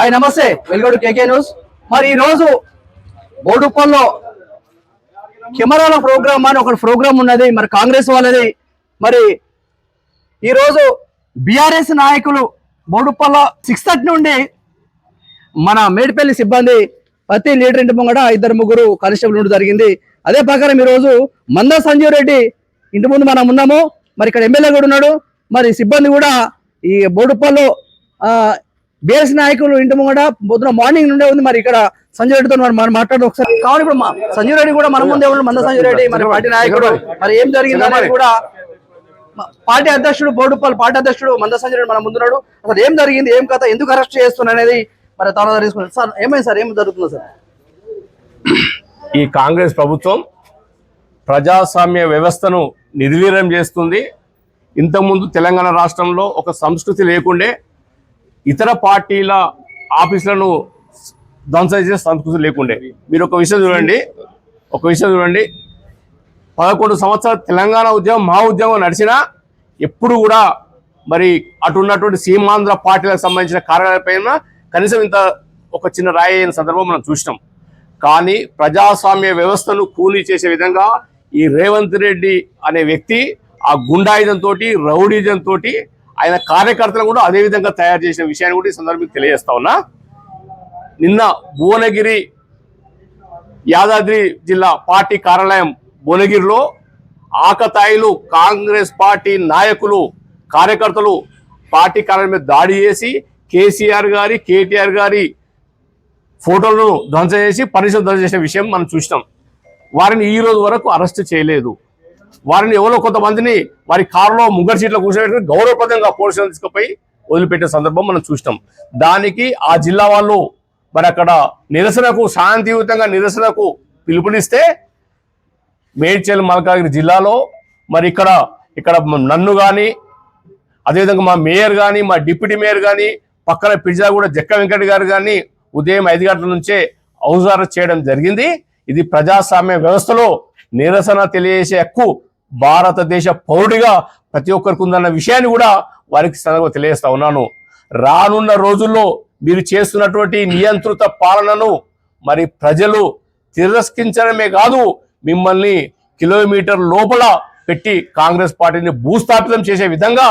Hi నమస్తే. Welcome KK news. మరి ఈరోజు బోడుప్పల్లో కెమెరాల ప్రోగ్రామ్ అని ఒక ప్రోగ్రామ్ ఉన్నది. మరి కాంగ్రెస్ వాళ్ళది. మరి ఈరోజు బీఆర్ఎస్ నాయకులు బోడుప్పల్లో సిక్స్ థర్టీ నుండి మన మేడిపల్లి సిబ్బంది ప్రతి లీటర్ ఇంటి ముంగట ఇద్దరు ముగ్గురు కానిస్టేబుల్ ఉండడం జరిగింది. అదే ప్రకారం ఈరోజు రోజు మందా సంజీవ్ రెడ్డి ఇంటి ముందు మనం ఉన్నాము. మరి ఇక్కడ ఎమ్మెల్యే కూడా ఉన్నాడు. మరి సిబ్బంది కూడా ఈ బోడుప్పల్లో బీఎస్ నాయకులు ఇంటి ముంగట పొద్దున మార్నింగ్ నుండే ఉంది మరి ఇక్కడ సంజయ్ రెడ్డితో మరి మనం మాట్లాడు ఒకసారి. కావాలి ఇప్పుడు సంజయ్ రెడ్డి కూడా మన ముందే ఉన్నాడు మంద సంజయ్ రెడ్డి మరి పార్టీ నాయకుడు. మరి ఏం జరిగింది అనేది కూడా పార్టీ అధ్యక్షుడు బోడుప్పల్ పార్టీ అధ్యక్షుడు మంద సంజయ్ రెడ్డి మన ముందున్నాడు. అసలు ఏం జరిగింది ఏం కథ ఎందుకు అరెస్ట్ చేస్తున్నా అనేది మరి తర్వాత తీసుకున్నారు సార్ ఏమైంది సార్? ఏం జరుగుతుంది సార్? ఈ కాంగ్రెస్ ప్రభుత్వం ప్రజాస్వామ్య వ్యవస్థను నిర్వీర్యం చేస్తుంది. ఇంతకుముందు తెలంగాణ రాష్ట్రంలో ఒక సంస్కృతి లేకుండే ఇతర పార్టీల ఆఫీసులను ధ్వంసం చేసే సంస్కృతి లేకుండే. మీరు ఒక విషయం చూడండి. ఒక విషయం చూడండి. పదకొండు సంవత్సరాల తెలంగాణ ఉద్యమం మా ఉద్యమం నడిచినా ఎప్పుడు కూడా మరి అటున్నటువంటి సీమాంధ్ర పార్టీలకు సంబంధించిన కార్యాలయపైన కనీసం ఇంత ఒక చిన్న రాయి అయిన సందర్భం మనం చూసినాం. కానీ ప్రజాస్వామ్య వ్యవస్థను కూలీ చేసే విధంగా ఈ రేవంత్ రెడ్డి అనే వ్యక్తి ఆ గుండాయుధంతో రౌడీజంతో ఆయన కార్యకర్తలు కూడా అదే విధంగా తయారు చేసిన విషయాన్ని కూడా ఈ సందర్భంగా తెలియజేస్తా ఉన్నా. నిన్న భువనగిరి యాదాద్రి జిల్లా పార్టీ కార్యాలయం భువనగిరిలో ఆకతాయిలు కాంగ్రెస్ పార్టీ నాయకులు కార్యకర్తలు పార్టీ కార్యాలయం మీద దాడి చేసి కేసీఆర్ గారి కేటీఆర్ గారి ఫోటోలను ధ్వంసం చేసి పరిశ్రమ ధ్వంసం చేసిన విషయం మనం చూసినాం. వారిని ఈ రోజు వరకు అరెస్ట్ చేయలేదు. వారిని ఎవరో కొంతమందిని వారి కారులో ముగ్గురు సీట్లో కూర్చోబెట్టి గౌరవప్రదంగా పోలీసులు తీసుకుపోయి వదిలిపెట్టే సందర్భం మనం చూసినాం. దానికి ఆ జిల్లా వాళ్ళు మరి అక్కడ నిరసనకు శాంతియుతంగా నిరసనకు పిలుపునిస్తే మేడ్చల్ మల్కాగిరి జిల్లాలో మరి ఇక్కడ ఇక్కడ నన్ను కానీ అదేవిధంగా మా మేయర్ కానీ మా డిప్యూటీ మేయర్ కానీ పక్కన పిజ్జాగూడ జక్క వెంకట గారు కానీ ఉదయం ఐదు గంటల నుంచే హౌస్ అరెస్ట్ చేయడం జరిగింది. ఇది ప్రజాస్వామ్య వ్యవస్థలో నిరసన తెలియజేసే హక్కు భారతదేశ పౌరుడిగా ప్రతి ఒక్కరికి ఉందన్న విషయాన్ని కూడా వారికి సందర్భంగా తెలియజేస్తా ఉన్నాను. రానున్న రోజుల్లో మీరు చేస్తున్నటువంటి నియంత్రిత పాలనను మరి ప్రజలు తిరస్కరించడమే కాదు మిమ్మల్ని కిలోమీటర్ లోపల పెట్టి కాంగ్రెస్ పార్టీని భూస్థాపితం చేసే విధంగా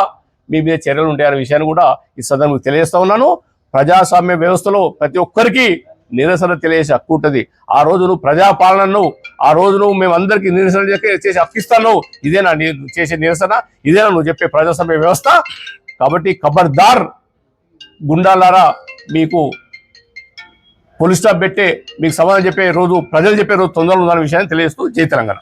మీ మీద చర్యలు ఉంటాయనే విషయాన్ని కూడా ఈ సందర్భంగా తెలియజేస్తా ఉన్నాను. ప్రజాస్వామ్య వ్యవస్థలో ప్రతి ఒక్కరికి నిరసన తెలియజేసే హక్కు ఉంటుంది. ఆ రోజు నువ్వు ప్రజాపాలనను ఆ రోజు నువ్వు మేమందరికీ నిరసన చేసే- చేసే హక్కు ఇస్తాను ఇదేనా నీ చేసే నిరసన. ఇదేనా నువ్వు చెప్పే ప్రజాస్వామ్య వ్యవస్థ. కాబట్టి ఖబర్దార్ గుండాలారా మీకు పోలీస్ స్టాప్ పెట్టే మీకు సమాధానం చెప్పే రోజు ప్రజలు చెప్పే రోజు తొందరలో ఉందన్న విషయాన్ని తెలియజేస్తూ జై తెలంగాణ.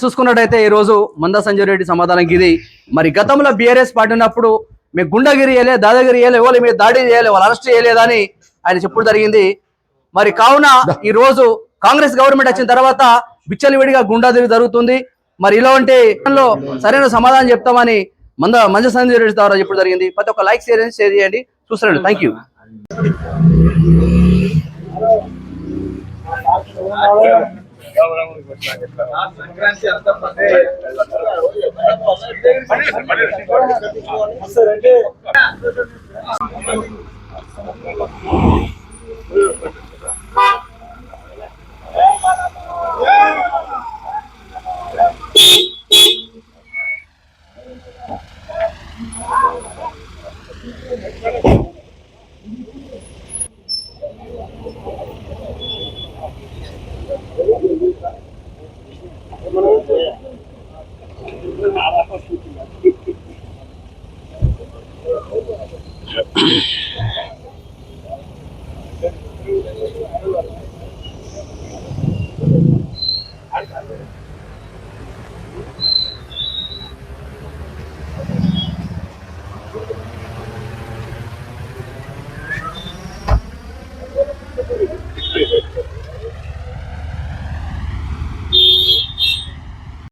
చూసుకున్నట్టయితే ఈ రోజు మందా సంజయ్ రెడ్డి సమాధానం ఇది మరి గతంలో బీఆర్ఎస్ పార్టీ ఉన్నప్పుడు మేము గుండగిరి చేయలే దాదాగిరి చేయలే ఎవరు మీరు దాడి చేయలే వాళ్ళు అరెస్ట్ చేయలేదని ఆయన చెప్పుడు జరిగింది. మరి కావున ఈ రోజు కాంగ్రెస్ గవర్నమెంట్ వచ్చిన తర్వాత బిచ్చలివిడిగా గుండాదిరి జరుగుతుంది. మరి ఇలాంటి సరైన సమాధానం చెప్తామని మంద మంజ సంజయ్ రెడ్డి ద్వారా చెప్పుడు జరిగింది. ప్రతి ఒక్క లైక్ షేర్ షేర్ చేయండి. చూస్తున్నాడు. థ్యాంక్ యూ సంక్రాంతి అంతా Yeah.